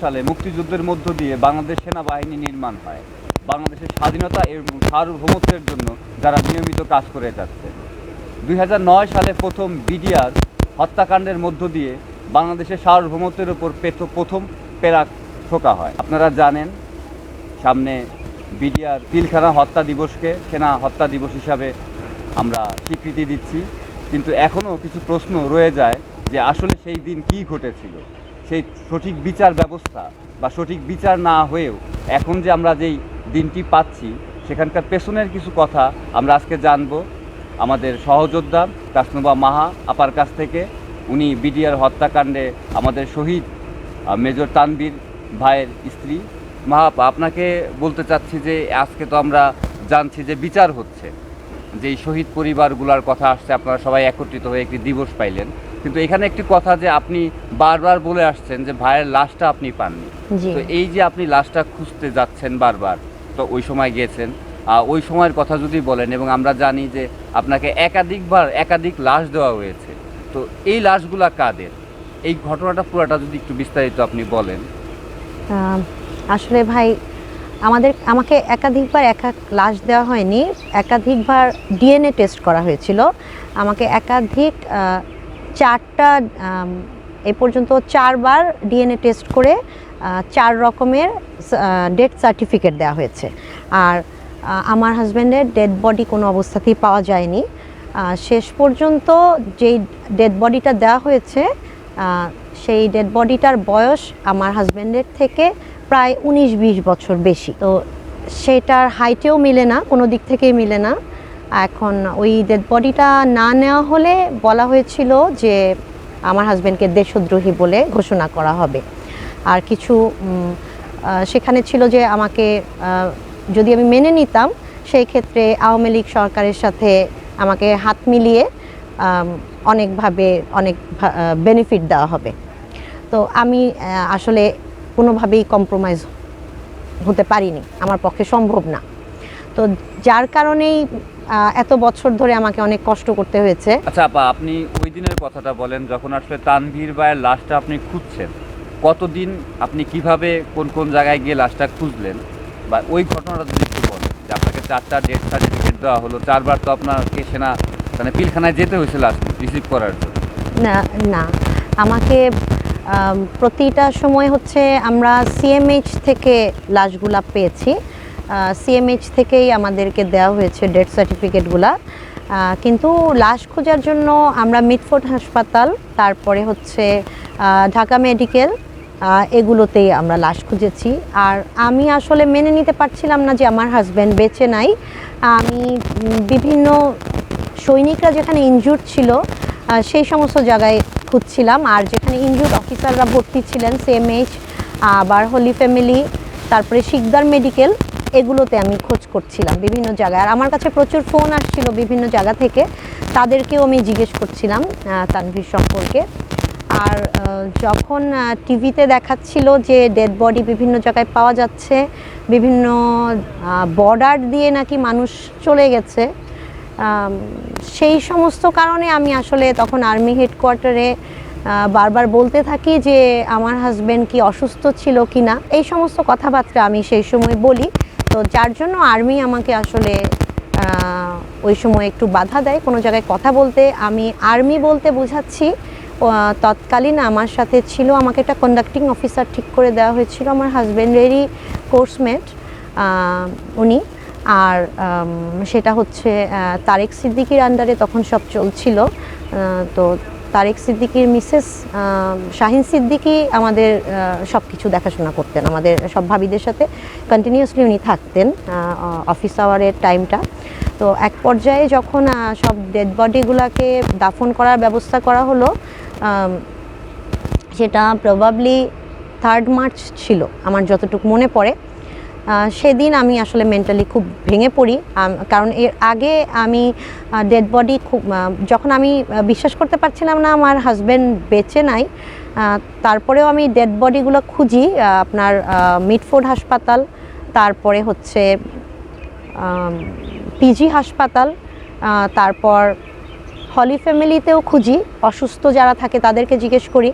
সালে মুক্তিযুদ্ধের মধ্য দিয়ে বাংলাদেশ সেনাবাহিনী নির্মাণ হয়। বাংলাদেশের স্বাধীনতা এবং সার্বভৌমত্বের জন্য যারা নিয়মিত কাজ করে যাচ্ছে। দুই হাজার নয় সালে প্রথম বিডিআর হত্যাকাণ্ডের মধ্য দিয়ে বাংলাদেশের সার্বভৌমত্বের উপর পেত- প্রথম পেরাক ঠোকা হয়। আপনারা জানেন, সামনে বিডিআর পিলখানা হত্যা দিবসকে সেনা হত্যা দিবস হিসাবে আমরা স্বীকৃতি দিচ্ছি। কিন্তু এখনও কিছু প্রশ্ন রয়ে যায় যে আসলে সেই দিন কি ঘটেছিল? সেই সঠিক বিচার ব্যবস্থা বা সঠিক বিচার না হয়েও এখন যে আমরা যেই দিনটি পাচ্ছি, সেখানকার পেছনের কিছু কথা আমরা আজকে জানব। আমাদের সহযোদ্ধা কাসনুবা মাহা আপার কাছ থেকে, উনি বিডিআর হত্যাকাণ্ডে আমাদের শহীদ মেজর তানবীর ভাইয়ের স্ত্রী। মাহাপ আপনাকে বলতে চাচ্ছি যে আজকে তো আমরা জানছি যে বিচার হচ্ছে। যে শহীদ পরিবারগুলোর কথা আসছে, আপনারা সবাই একত্রিত হয়ে একটি দিবস পাইলেন। কিন্তু এখানে একটি কথা যে আপনি বারবার বলে আসছেন যে ভাইয়ের লাশটা আপনি পাননি। তো এই যে আপনি লাশটা খুঁজতে যাচ্ছেন বারবার তো ওই সময় গিয়েছেন। ওই সময়ের কথা যদি বলেন এবং আমরা জানি যে আপনাকে একাধিকবার একাধিক লাশ দেওয়া হয়েছে তো এই লাশগুলা কাদের? এই ঘটনাটা পুরোটা যদি একটু বিস্তারিত আপনি বলেন। আসলে ভাই আমাদের আমাকে একাধিকবার একা লাশ দেওয়া হয়নি। একাধিকবার ডিএনএ টেস্ট করা হয়েছিল। আমাকে একাধিক চারটা এ পর্যন্ত চারবার ডিএনএ টেস্ট করে চার রকমের ডেথ সার্টিফিকেট দেওয়া হয়েছে। আর আমার হাজব্যান্ডের ডেড বডি কোনো অবস্থাতেই পাওয়া যায়নি। শেষ পর্যন্ত যেই ডেড বডিটা দেওয়া হয়েছে সেই ডেড বডিটার বয়স আমার হাজব্যান্ডের থেকে প্রায় উনিশ বিশ বছর বেশি। তো সেটার হাইটেও মিলে না, কোনো দিক থেকেই মিলে না। এখন ওই ডেড বডিটা না নেওয়া হলে বলা হয়েছিল যে আমার হাজব্যান্ডকে দেশদ্রোহী বলে ঘোষণা করা হবে। আর কিছু সেখানে ছিল যে আমাকে যদি আমি মেনে নিতাম, সেই ক্ষেত্রে আওয়ামী লীগ সরকারের সাথে আমাকে হাত মিলিয়ে অনেকভাবে, অনেক বেনিফিট দেওয়া হবে। তো আমি আসলে কোনোভাবেই কম্প্রোমাইজ হতে পারিনি। আমার পক্ষে সম্ভব না। তো যার কারণেই এত বছর ধরে আমাকে অনেক কষ্ট করতে হয়েছে। আচ্ছা আপা আপনি ওই দিনের কথাটা বলেন যখন আসলে তানভীর ভাইয়ের লাশটা আপনি খুঁজছেন। কতদিন আপনি কীভাবে কোন কোন জায়গায় গিয়ে লাশটা খুঁজলেন? বা ওই ঘটনাটা যদি একটু বলেন যে আপনাকে চারটা ডেথ সার্টিফিকেট দেওয়া হলো চারবার তো আপনাকে সেনা মানে পিলখানায় যেতে হয়েছে লাশ রিসিভ করার জন্য। না না। আমাকে প্রতিটা সময় হচ্ছে আমরা সিএমএইচ থেকে লাশগুলা পেয়েছি। সিএমএইচ থেকেই আমাদেরকে দেওয়া হয়েছে ডেথ সার্টিফিকেটগুলা কিন্তু লাশ খোঁজার জন্য আমরা মিটফোর্ড হাসপাতাল, তারপরে হচ্ছে ঢাকা মেডিকেল এগুলোতেই আমরা লাশ খুঁজেছি। আর আমি আসলে মেনে নিতে পারছিলাম না যে আমার হাজব্যান্ড বেঁচে নাই। আমি বিভিন্ন সৈনিকরা যেখানে ইনজুর্ড ছিল সেই সমস্ত জায়গায় খুঁজছিলাম। আর যেখানে ইনজুর্ড অফিসাররা ভর্তি ছিলেন সিএমএইচ আবার হোলি ফ্যামিলি তারপরে শিকদার মেডিকেল এগুলোতে আমি খোঁজ করছিলাম বিভিন্ন জায়গায়। আর আমার কাছে প্রচুর ফোন আসছিল বিভিন্ন জায়গা থেকে। তাদেরকেও আমি জিজ্ঞেস করছিলাম তানভীর সম্পর্কে। আর যখন টিভিতে দেখাচ্ছিল যে ডেড বডি বিভিন্ন জায়গায় পাওয়া যাচ্ছে, বিভিন্ন বর্ডার দিয়ে নাকি মানুষ চলে গেছে সেই সমস্ত কারণে আমি আসলে তখন আর্মি হেডকোয়ার্টারে বারবার বলতে থাকি যে আমার হাজব্যান্ড কি অসুস্থ ছিল কি না এই সমস্ত কথাবার্তা আমি সেই সময় বলি। যার জন্য আর্মি আমাকে আসলে ওই সময় একটু বাধা দেয়। কোনো জায়গায় কথা বলতে, আমি আর্মি বলতে বোঝাচ্ছি। তৎকালীন আমার সাথে ছিল, আমাকে একটা কন্ডাক্টিং অফিসার ঠিক করে দেওয়া হয়েছিল, আমার হাজব্যান্ডেরই কোর্সমেট উনি। আর সেটা হচ্ছে তারেক সিদ্দিকির আন্ডারে তখন সব চলছিল। তো তারেক সিদ্দিকির মিসেস শাহিন সিদ্দিকি আমাদের সব কিছু দেখাশোনা করতেন। আমাদের সব ভাবিদের সাথে কন্টিনিউয়াসলি উনি থাকতেন অফিস আওয়ারের টাইমটা তো এক পর্যায়ে যখন সব ডেড বডিগুলোকে দাফন করার ব্যবস্থা করা হলো সেটা প্রবাবলি থার্ড মার্চ ছিল, আমার যতটুকু মনে পড়ে। সেদিন আমি আসলে মেন্টালি খুব ভেঙে পড়ি কারণ এর আগে আমি ডেড বডি খুব যখন আমি বিশ্বাস করতে পারছিলাম না আমার হাজব্যান্ড বেঁচে নাই তারপরেও আমি ডেড বডিগুলো খুঁজি আপনার মিটফোর্ড হাসপাতাল, তারপরে হচ্ছে পিজি হাসপাতাল তারপর হলি ফ্যামিলিতেও খুঁজি, অসুস্থ যারা থাকে তাদেরকে জিজ্ঞেস করি।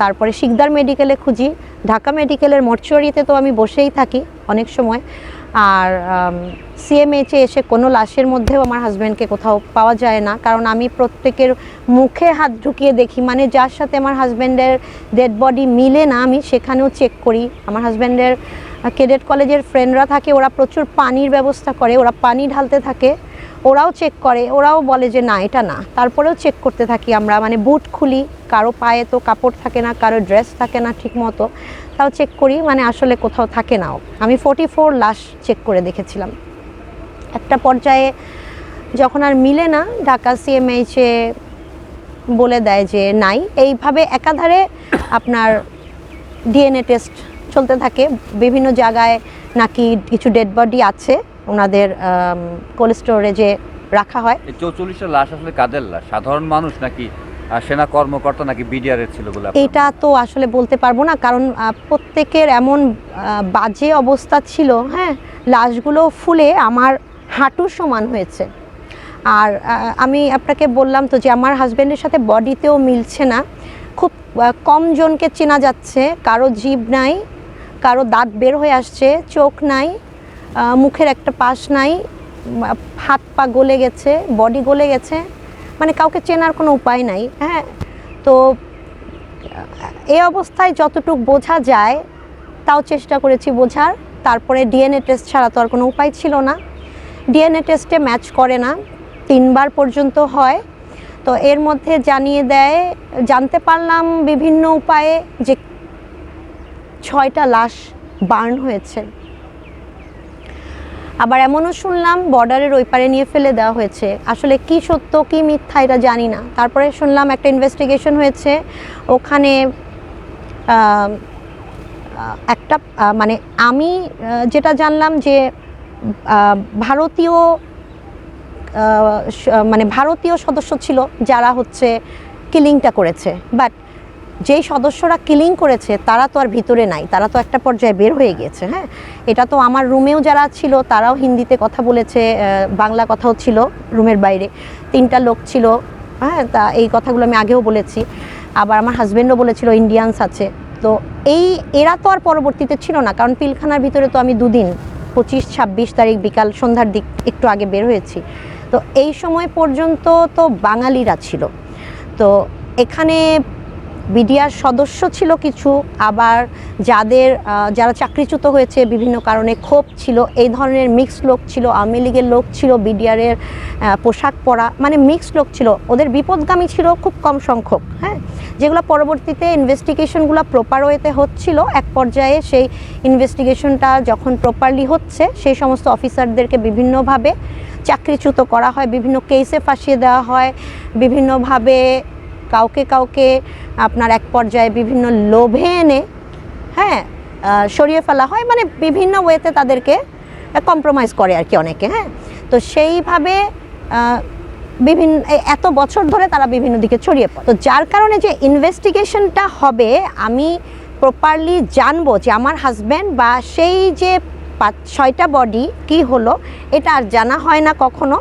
তারপরে শিকদার মেডিকেলে খুঁজি, ঢাকা মেডিকেলের মর্চুয়ারিতে তো আমি বসেই থাকি অনেক সময়। আর সিএমএইচে এসে কোনো লাশের মধ্যেও আমার হাজব্যান্ডকে কোথাও পাওয়া যায় না। কারণ আমি প্রত্যেকের মুখে হাত ঢুকিয়ে দেখি মানে যার সাথে আমার হাজব্যান্ডের ডেড বডি মিলে না, আমি সেখানেও চেক করি। আমার হাজব্যান্ডের কেডেট কলেজের ফ্রেন্ডরা থাকে, ওরা প্রচুর পানির ব্যবস্থা করে, ওরা পানি ঢালতে থাকে। ওরাও চেক করে, ওরাও বলে যে না, এটা না। তারপরেও চেক করতে থাকি আমরা মানে বুট খুলি, কারও পায়ে তো কাপড় থাকে না, কারও ড্রেস থাকে না ঠিক মতো তাও চেক করি মানে আসলে কোথাও থাকে নাও। আমি ফোর্টি ফোর লাশ চেক করে দেখেছিলাম। একটা পর্যায়ে যখন আর মিলে না, ঢাকা সিএমএইচে বলে দেয় যে নাই। এইভাবে একাধারে আপনার ডিএনএ টেস্ট চলতে থাকে। বিভিন্ন জায়গায় নাকি কিছু ডেড বডি আছে। ওনাদের কোল্ড স্টোরেজে রাখা হয়। চৌচল্লিশটা লাশ আসলে কাদের লাশ? সাধারণ মানুষ নাকি সেনা কর্মকর্তা নাকি বিডিআর ছিল বলে এটা তো আসলে বলতে পারব না কারণ প্রত্যেকের এমন বাজে অবস্থা ছিল হ্যাঁ লাশগুলো ফুলে আমার হাঁটু সমান হয়েছে। আর আমি আপনাকে বললাম তো যে আমার হাজব্যান্ডের সাথে বডিতেও মিলছে না। খুব কম জনকে চেনা যাচ্ছে কারও জিভ নাই কারও দাঁত বের হয়ে আসছে চোখ নাই মুখের একটা পাশ নাই, হাত পা গলে গেছে বডি গলে গেছে মানে কাউকে চেনার কোনো উপায় নাই হ্যাঁ? তো এই অবস্থায় যতটুক বোঝা যায়, তাও চেষ্টা করেছি বোঝার, তারপরে ডিএনএ টেস্ট ছাড়া তো আর কোনো উপায় ছিল না। ডিএনএ টেস্টে ম্যাচ করে না, তিনবার পর্যন্ত হয়। তো এর মধ্যে জানিয়ে দেয়, জানতে পারলাম বিভিন্ন উপায়ে যে ছয়টা লাশ বার্ন হয়েছে। আবার এমনও শুনলাম বর্ডারের ওই পারে নিয়ে ফেলে দেওয়া হয়েছে। আসলে কি সত্য, কি মিথ্যা এটা জানি না। তারপরে শুনলাম একটা ইনভেস্টিগেশন হয়েছে। ওখানে একটা মানে আমি যেটা জানলাম যে ভারতীয় মানে ভারতীয় সদস্য ছিল যারা হচ্ছে কিলিংটা করেছে। বাট যেই সদস্যরা কিলিং করেছে, তারা তো আর ভিতরে নাই, তারা তো একটা পর্যায়ে বের হয়ে গিয়েছে হ্যাঁ? এটা তো আমার রুমেও যারা ছিল, তারাও হিন্দিতে কথা বলেছে বাংলা কথাও ছিল রুমের বাইরে। তিনটা লোক ছিল হ্যাঁ? তা এই কথাগুলো আমি আগেও বলেছি। আবার আমার হাজব্যান্ডও বলেছিল ইন্ডিয়ানস আছে। তো এই, এরা তো আর পরবর্তীতে ছিল না, কারণ পিলখানার ভিতরে তো আমি দুদিন, পঁচিশ, ছাব্বিশ তারিখ বিকাল সন্ধ্যার দিক একটু আগে বের হয়েছি। তো এই সময় পর্যন্ত তো বাঙালিরা ছিল। তো এখানে বিডিআর সদস্য ছিল কিছু, আবার যাদের যারা চাকরিচ্যুত হয়েছে বিভিন্ন কারণে ক্ষোভ ছিল, এই ধরনের মিক্স লোক ছিল, আওয়ামী লীগের লোক ছিল বিডিআরের পোশাক পরা মানে মিক্স লোক ছিল, ওদের বিপদগামী ছিল খুব কম সংখ্যক হ্যাঁ? যেগুলো পরবর্তীতে ইনভেস্টিগেশনগুলো প্রপার ওয়েতে হচ্ছিল, এক পর্যায়ে সেই ইনভেস্টিগেশনটা যখন প্রপারলি হচ্ছে, সেই সমস্ত অফিসারদেরকে বিভিন্নভাবে চাকরিচ্যুত করা হয়, বিভিন্ন কেসে ফাঁসিয়ে দেওয়া হয়, বিভিন্নভাবে কাউকে কাউকে আপনার এক পর্যায়ে বিভিন্ন লোভে এনে হ্যাঁ সরিয়ে ফেলা হয় মানে বিভিন্ন ওয়েতে তাদেরকে কম্প্রোমাইজ করে আর কি অনেকে হ্যাঁ। তো সেইভাবে বিভিন্ন এত বছর ধরে তারা বিভিন্ন দিকে ছড়িয়ে পড়ে। তো যার কারণে যে ইনভেস্টিগেশনটা হবে, আমি প্রপারলি জানব যে আমার হাজব্যান্ড বা সেই যে পাঁচ, ছয়টা বডি কি হলো, এটা আর জানা হয় না কখনো।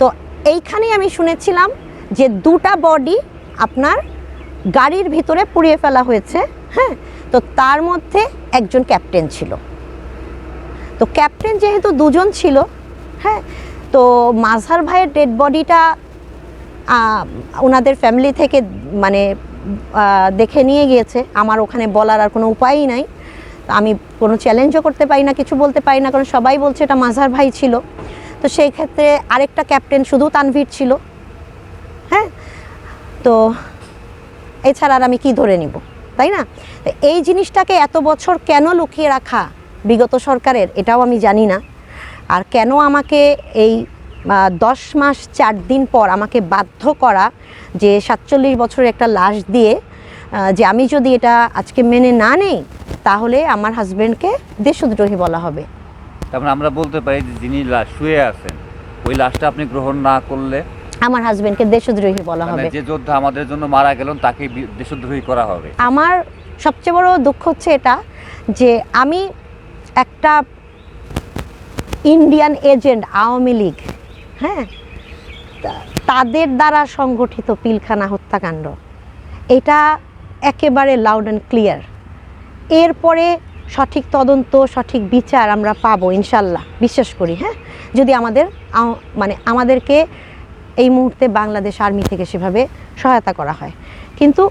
তো এইখানেই আমি শুনেছিলাম যে দুটা বডি আপনার গাড়ির ভিতরে পুড়িয়ে ফেলা হয়েছে হ্যাঁ? তো তার মধ্যে একজন ক্যাপ্টেন ছিল। তো ক্যাপ্টেন যেহেতু দুজন ছিল হ্যাঁ? তো মাঝার ভাইয়ের ডেড বডিটা ওনাদের ফ্যামিলি থেকে মানে দেখে নিয়ে গিয়েছে। আমার ওখানে বলার আর কোনো উপায়ই নাই। আমি কোনো চ্যালেঞ্জও করতে পারি না, কিছু বলতে পারি না, কারণ সবাই বলছে এটা মাঝার ভাই ছিল। তো সেই ক্ষেত্রে আরেকটা ক্যাপ্টেন শুধু তানভীর ছিল। তো এছাড়া আর আমি কি ধরে নিব, তাই না? এই জিনিসটাকে এত বছর কেন লুকিয়ে রাখা বিগত সরকারের এটাও আমি জানি না। আর কেন আমাকে এই দশ মাস চার দিন পর আমাকে বাধ্য করা যে সাতচল্লিশ বছরের একটা লাশ দিয়ে যে আমি যদি এটা আজকে মেনে না নেই, তাহলে আমার হাজব্যান্ডকে দেশদ্রোহী বলা হবে। তারপরে আমরা বলতে পারি যিনি লাশ শুয়ে আছেন, ওই লাশটা আপনি গ্রহণ না করলে আমার হাজব্যান্ডকে দেশদ্রোহী বলা মানে হবে। যে যোদ্ধা আমাদের জন্য মারা গেলেন তাকে দেশদ্রোহী করা হবে। আমার সবচেয়ে বড় দুঃখ হচ্ছে এটা যে আমি একটা ইন্ডিয়ান এজেন্ট আওয়ামী লীগ হ্যাঁ? তাদের দ্বারা সংগঠিত পিলখানা হত্যাকাণ্ড এটা একেবারে লাউড অ্যান্ড ক্লিয়ার এরপরে সঠিক তদন্ত সঠিক বিচার আমরা পাবো ইনশাল্লাহ বিশ্বাস করি হ্যাঁ? যদি আমাদের মানে আমাদেরকে এই মুহূর্তে বাংলাদেশ আর্মি থেকে সেভাবে সহায়তা করা হয়। কিন্তু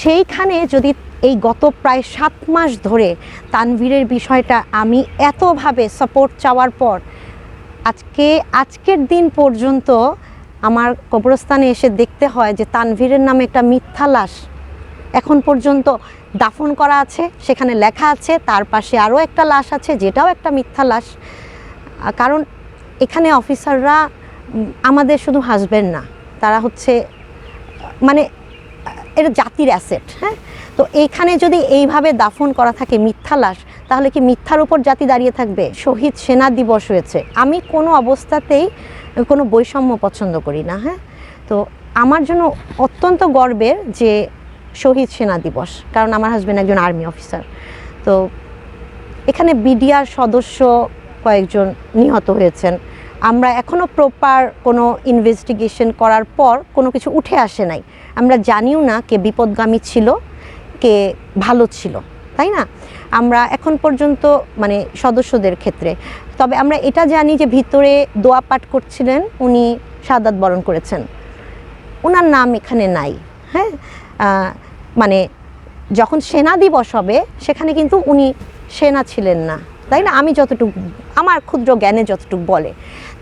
সেইখানে যদি এই গত প্রায় সাত মাস ধরে তানভীরের বিষয়টা আমি এতভাবে সাপোর্ট চাওয়ার পর, আজকে, আজকের দিন পর্যন্ত আমার কবরস্থানে এসে দেখতে হয় যে তানভীরের নামে একটা মিথ্যা লাশ এখন পর্যন্ত দাফন করা আছে, সেখানে লেখা আছে, তার পাশে আরও একটা লাশ আছে, যেটাও একটা মিথ্যা লাশ। কারণ এখানে অফিসাররা আমাদের শুধু হাসবেন্ড না, তারা হচ্ছে মানে এটা জাতির অ্যাসেট হ্যাঁ? তো এইখানে যদি এইভাবে দাফন করা থাকে মিথ্যা লাশ, তাহলে কি মিথ্যার উপর জাতি দাঁড়িয়ে থাকবে? শহীদ সেনা দিবস হয়েছে। আমি কোনো অবস্থাতেই কোনো বৈষম্য পছন্দ করি না হ্যাঁ? তো আমার জন্য অত্যন্ত গর্বের যে শহীদ সেনা দিবস, কারণ আমার হাজব্যান্ড একজন আর্মি অফিসার তো এখানে বিডিআর সদস্য কয়েকজন নিহত হয়েছেন। আমরা এখনও প্রপার কোনো ইনভেস্টিগেশন করার পর কোনো কিছু উঠে আসে নাই। আমরা জানিও না কে বিপদগামী ছিল, কে ভালো ছিল, তাই না? আমরা এখন পর্যন্ত মানে সদস্যদের ক্ষেত্রে। তবে আমরা এটা জানি যে ভিতরে দোয়া পাঠ করছিলেন, উনি সাদাত বরণ করেছেন। ওনার নাম এখানে নাই হ্যাঁ? মানে যখন সেনা দিবস হবে, সেখানে কিন্তু উনি সেনা ছিলেন না, তাই না? আমি যতটুকু, আমার ক্ষুদ্র জ্ঞানে যতটুকু বলে।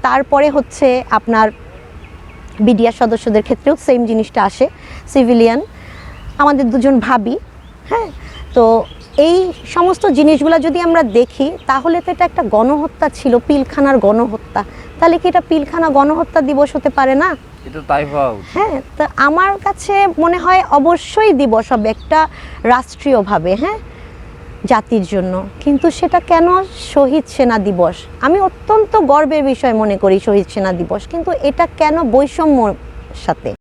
তারপরে হচ্ছে আপনার বিডিআর সদস্যদের ক্ষেত্রেও সেম জিনিসটা আসে সিভিলিয়ান আমাদের দুজন ভাবি হ্যাঁ? তো এই সমস্ত জিনিসগুলো যদি আমরা দেখি তাহলে তো এটা একটা গণহত্যা ছিল পিলখানার গণহত্যা। তাহলে কি এটা পিলখানা গণহত্যা দিবস হতে পারে না। হ্যাঁ তা আমার কাছে মনে হয় অবশ্যই দিবস হবে একটা রাষ্ট্রীয়ভাবে হ্যাঁ? জাতির জন্য। কিন্তু সেটা কেন শহীদ সেনা দিবস? আমি অত্যন্ত গর্বের বিষয় মনে করি শহীদ সেনা দিবস। কিন্তু এটা কেন বৈষম্যর সাথে?